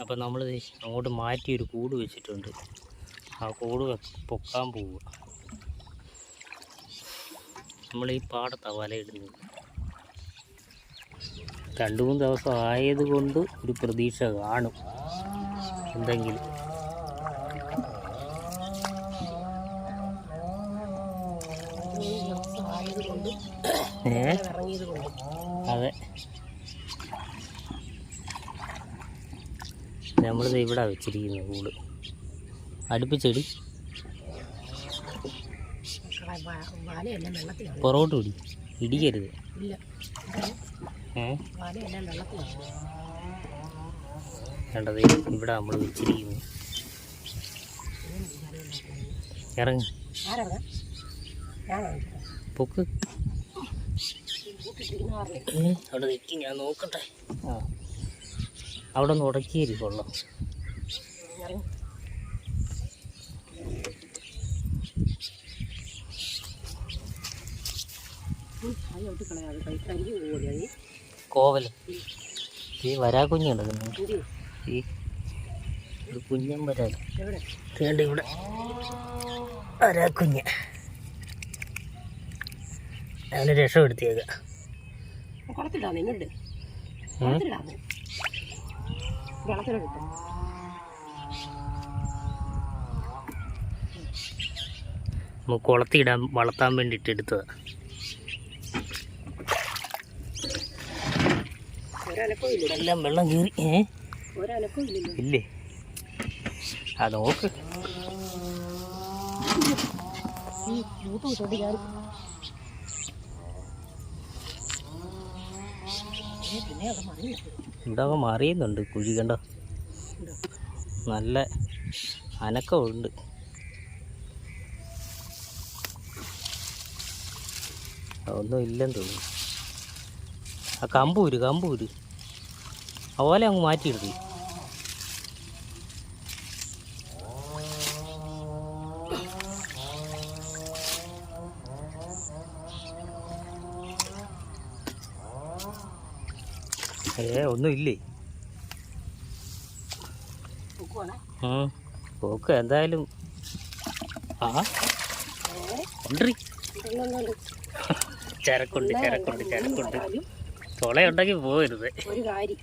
അപ്പം നമ്മൾ അങ്ങോട്ട് മാറ്റി ഒരു കൂട് വെച്ചിട്ടുണ്ട്. ആ കൂട് പൊക്കാൻ പോവുക നമ്മൾ ഈ പാടത്താണ് വലയിടുന്നത് രണ്ട് മൂന്ന് ദിവസം ആയതുകൊണ്ട് ഒരു പ്രതീക്ഷ കാണും. എന്തെങ്കിലും. ഏ? അതെ. നമ്മളിത് ഇവിടെ വെച്ചിരിക്കുന്നത് കൂട്. അടുപ്പിച്ചെടി. പുറകോട്ട് പിടി ഇടിക്കരുത്. വേണ്ടത് ഇവിടെ നമ്മൾ വെച്ചിരിക്കുന്നു. ഇറങ്ങി. പൊക്ക്. അവിടെ നിൽക്കി ഞാൻ നോക്കട്ടെ. ആ അവിടെ നിന്ന് ഉടക്കിയേരി കൊള്ളാം ഇറങ്ങി അത് ഒട്ടിക്കളയാതെ കൈ കരിഞ്ഞു നിന്ന് ഉടക്കിയിരിക്കുള്ളു. കോവൽ ഈ വരാ കുഞ്ഞുണ്ട് ഈ ഒരു കുഞ്ഞൻ വരാ വേണ്ട ഇവിടെ. വരാ കുഞ്ഞ് അതിന് രക്ഷപ്പെടുത്തിയേക്ക നിങ്ങളുടെ ഇങ്ങോട്ട് കുളത്തിലാന്ന് വെള്ളത്തിലോട്ട് നമുക്ക് കുളത്തിടാൻ വളർത്താൻ വേണ്ടിട്ട് എടുത്തത്. എല്ലാം വെള്ളം കീറി ഏ? ഇല്ലേ. ആ നോക്ക്. ഈ വിട്ടോണ്ട് അങ്ങ് മറിയുന്നുണ്ട്. കുഴി കണ്ടോ? നല്ല അനക്കമുണ്ട്. ഒന്നും ഇല്ലെന്ന് തോന്നുന്നു. ആ കമ്പൂര് കമ്പൂര്. അതുപോലെ അങ്ങ് മാറ്റിയെടുത്തി ഏ ഒന്നും ഇല്ലേ. പോക്ക് എന്തായാലും. ആ. ഉണ്ടറി. ചരക്കുണ്ട് ചരക്കുണ്ട് ചരക്കുണ്ട് തുളയുണ്ടെങ്കിൽ പോകരുത് ഒരു കാരി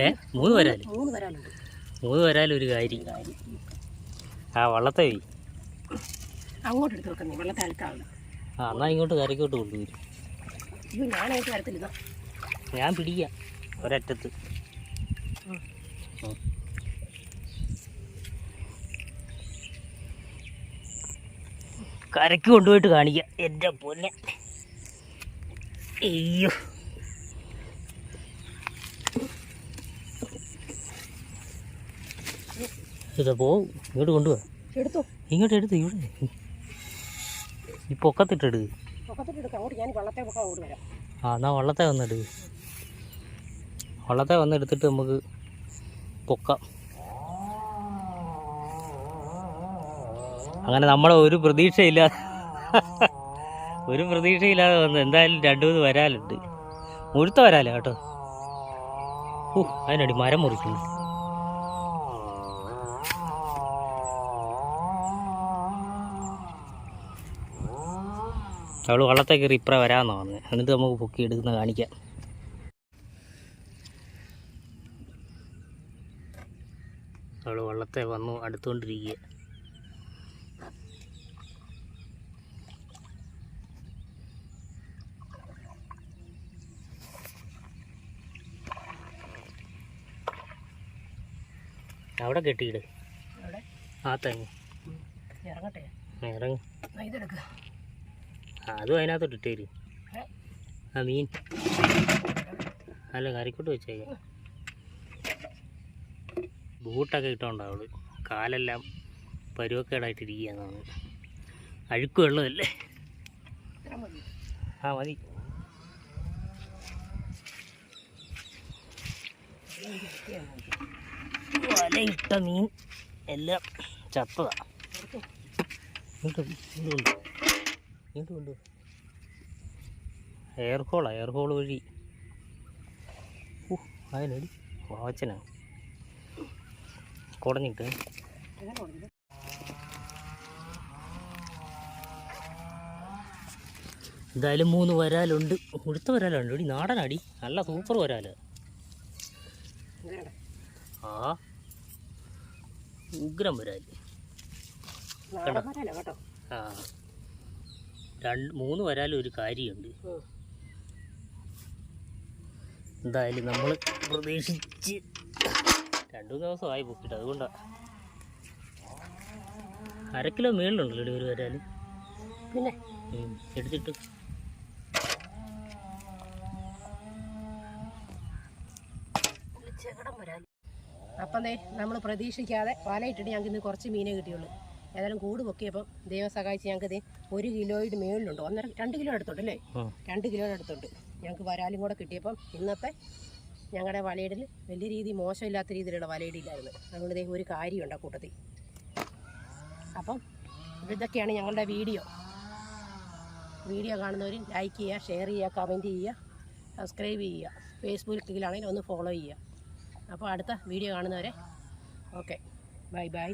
ഏ മൂന്ന് വരാൽ. മൂന്ന് വരാലും ഒരു കാര്യം. കാരി ആ വള്ളത്തെ അങ്ങോട്ട് എടുത്ത് വെക്കുന്നേ വെള്ളത്തെ അലക്കാവില്ല ആ എന്നാൽ ഇങ്ങോട്ട് കരയ്ക്കോട്ട് കൊണ്ടുവരും. ഞാനായിട്ട് വരത്തില്ല ഞാൻ പിടിക്കാം. ഒരറ്റത്ത്. കരക്ക് കൊണ്ടുപോയിട്ട് കാണിക്കാം. എന്റെ പൊന്നെ. അയ്യോ. ഇതാ പോവും ഇങ്ങോട്ട് കൊണ്ടുപോവാ എടുത്തോ. ഇങ്ങോട്ട് എടുത്ത് ഇവിടെ. ഈ പൊക്കത്തിട്ടെടുക്ക് ആ എന്നാൽ വള്ളത്തെ വന്നെടുക്ക് വള്ളത്തെ വന്നെടുത്തിട്ട് നമുക്ക് പൊക്കാം. അങ്ങനെ നമ്മളെ ഒരു പ്രതീക്ഷയില്ല ഒരു പ്രതീക്ഷയില്ലാതെ വന്ന് എന്തായാലും രണ്ടു മൂന്ന് വരാലുണ്ട്. മുഴുത്ത വരാല കേട്ടോ. ഓ അതിനടി മരം മുറിക്കുന്നു. അവൾ വള്ളത്തെ കയറി ഇപ്പറ വരാമെന്നാണ് എന്നിട്ട് നമുക്ക് പൊക്കി എടുക്കുന്ന കാണിക്കാം. വള്ളത്തെ വന്നു അടുത്തുകൊണ്ടിരിക്കുക അവിടെ കെട്ടിയിട്. ആ തെങ്ങ്. ഇറങ്ങട്ടെ. ഇറങ്ങി. അതും അതിനകത്തോട്ട് ഇട്ടേര്? ആ മീൻ. അല്ല കറിക്കോട്ട് വെച്ചേക്കാം. ബൂട്ടൊക്കെ ഇട്ടോണ്ടാ അവൾ. കാലെല്ലാം പരുവക്കേടായിട്ടിരിക്കുകയെന്നാണ് അഴുക്ക് വെള്ളമല്ലേ? ആ മതി. വലയിട്ട മീൻ എല്ലാം ചത്തതാ. എയർഹോളാ ഇങ്ങോട്ട് ഇങ്ങോട്ട് കൊണ്ട് ഇങ്ങോട്ട് കൊണ്ട് എയർ ഹോളാ എയർ ഹോൾ വഴി. ഓ അതിനടി വാച്ചനാ കുടഞ്ഞിട്ട് എന്തായാലും മൂന്ന് വരാലുണ്ട്. ഉഴുത്ത വരാലുണ്ട്. ഇടി നാടനാടി. നല്ല സൂപ്പർ വരാൽ. ആ. ഉഗ്രം വരാൽ. ആ. രണ്ട് മൂന്ന് വരാലും ഒരു കാര്യമുണ്ട്. എന്തായാലും നമ്മൾ പ്രതീക്ഷിച്ച് രണ്ടു മൂന്ന് ദിവസമായി പൊക്കിട്ട് അതുകൊണ്ടാണ് അര കിലോ മേളിലുണ്ടല്ലോ ഒരു വരാൽ പിന്നെ? എടുത്തിട്ട്. വരാൻ അപ്പം ദേ നമ്മൾ പ്രതീക്ഷിക്കാതെ വലയിട്ടിട്ട് ഞങ്ങൾക്ക് ഇന്ന് കുറച്ച് മീനേ കിട്ടിയുള്ളൂ. ഏതായാലും കൂട് പൊക്കിയപ്പം ദൈവം സഹായിച്ച് ഞങ്ങൾക്ക് ഇത് ഒരു കിലോയുടെ മേളിലുണ്ട്. ഒന്നര രണ്ട് കിലോ എടുത്തുണ്ട് അല്ലേ? രണ്ട് കിലോയുടെ അടുത്തുണ്ട്. ഞങ്ങൾക്ക് വരാലും കൂടെ കിട്ടിയപ്പം ഇന്നത്തെ ഞങ്ങളുടെ വലയിടൽ വലിയ രീതി മോശമില്ലാത്ത രീതിയിലുള്ള വലയിടില്ലായിരുന്നു. അതുകൊണ്ട് ഇദ്ദേഹം ഒരു കാര്യമുണ്ട് ആ കൂട്ടത്തിൽ. അപ്പം ഇതൊക്കെയാണ് ഞങ്ങളുടെ വീഡിയോ. വീഡിയോ കാണുന്നവർ ലൈക്ക് ചെയ്യുക ഷെയർ ചെയ്യുക കമന്റ് ചെയ്യുക സബ്സ്ക്രൈബ് ചെയ്യുക. ഫേസ്ബുക്കിലാണെങ്കിൽ ഒന്ന് ഫോളോ ചെയ്യുക. അപ്പോൾ അടുത്ത വീഡിയോ കാണുന്നവരെ ഓക്കെ ബൈ ബൈ